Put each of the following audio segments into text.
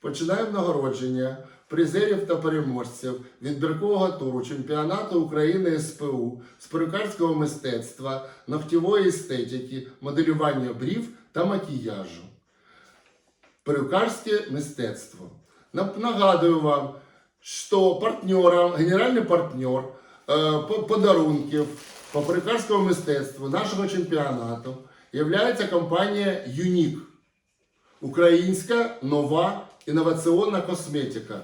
починаємо нагородження призерів та переможців відбіркового туру чемпіонату України СПУ з перукарського мистецтва, ногтєвої естетики, моделювання брів та макіяжу. Перукарське мистецтво. Нагадую вам, что партнером, генеральний партнер е, подарунків по перукарському мистецтву нашого чемпіонату є компанія Юнік. Українська нова інноваційна косметика.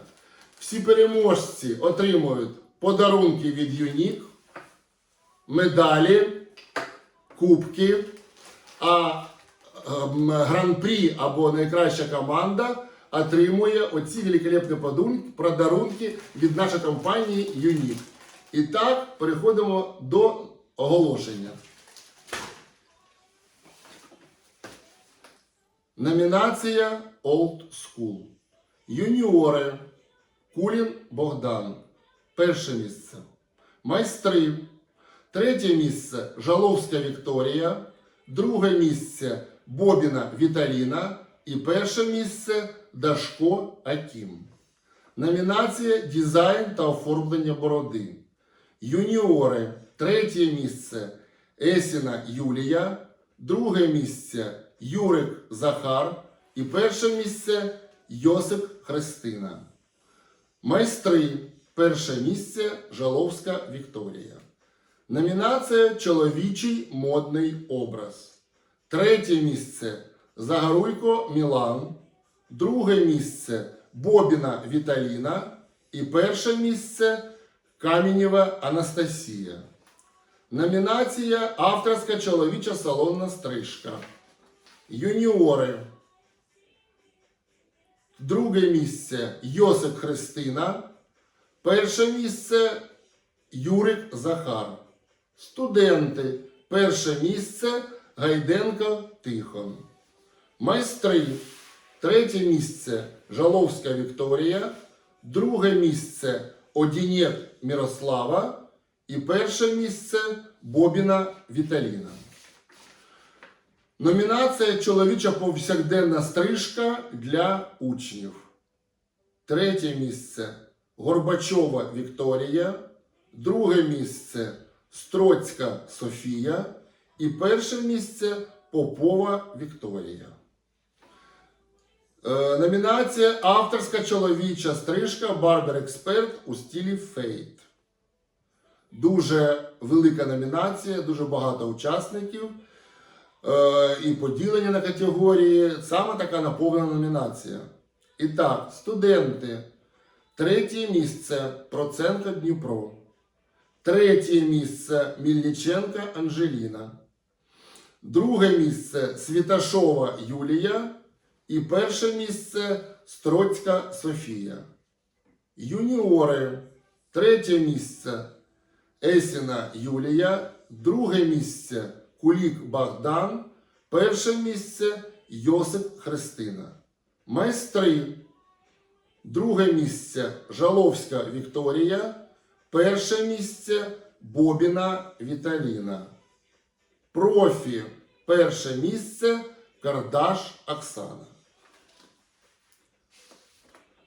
Всі переможці отримують подарунки від Юнік, медалі, кубки, а ем, гран-прі або найкраща команда отримує оці великолепні подарунки від нашої компанії Юнік. І так, переходимо до оголошення. Номінація Old School. Юніори. Кулін Богдан. Перше місце. Майстри. Третє місце Жаловська Вікторія. Друге місце Бобіна Віталіна. І перше місце Дашко Акім. Номінація Дизайн та оформлення бороди. Юніори. Третє місце Есіна Юлія. Друге місце Юрик Захар. І перше місце Йосип Христина. Майстри. Перше місце Жаловська Вікторія. Номінація Чоловічий модний образ. Третє місце Загоруйко Мілан. Друге місце Бобіна Віталіна. І перше місце Камінєва Анастасія. Номінація Авторська чоловіча салонна стрижка. Юніори. Друге місце Йосип Христина. Перше місце Юрик Захар. Студенти. Перше місце Гайденко Тихон. Майстри. Третє місце Жаловська Вікторія. Друге місце Одінєк Мірослава. І перше місце Бобіна Віталіна. Номінація Чоловіча повсякденна стрижка для учнів. Третє місце Горбачова Вікторія. Друге місце Строцька Софія. І перше місце Попова Вікторія. Е, номінація Авторська чоловіча стрижка Барбер Експерт у стилі Фейт. Дуже велика номінація, дуже багато учасників. Е, і поділення на категорії. Саме така наповнена номінація. І так, студенти. Третє місце Проценко Дніпро. Третє місце Мільниченка Анжеліна. Друге місце Світашова Юлія. І перше місце Строцька Софія. Юніори. Третє місце Есіна Юлія. Друге місце Кулік Богдан. Перше місце Йосип Христина. Майстри. Друге місце Жаловська Вікторія. Перше місце Бобіна Віталіна. Профі. Перше місце Кардаш Оксана.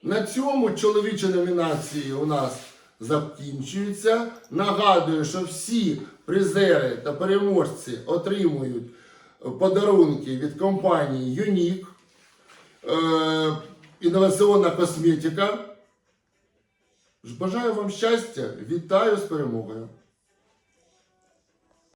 На цьому чоловічі номінації у нас закінчуються. Нагадую, що всі призери та переможці отримують е, подарунки від компанії Юнік, е, інноваційна косметика. Бажаю вам щастя, вітаю з перемогою!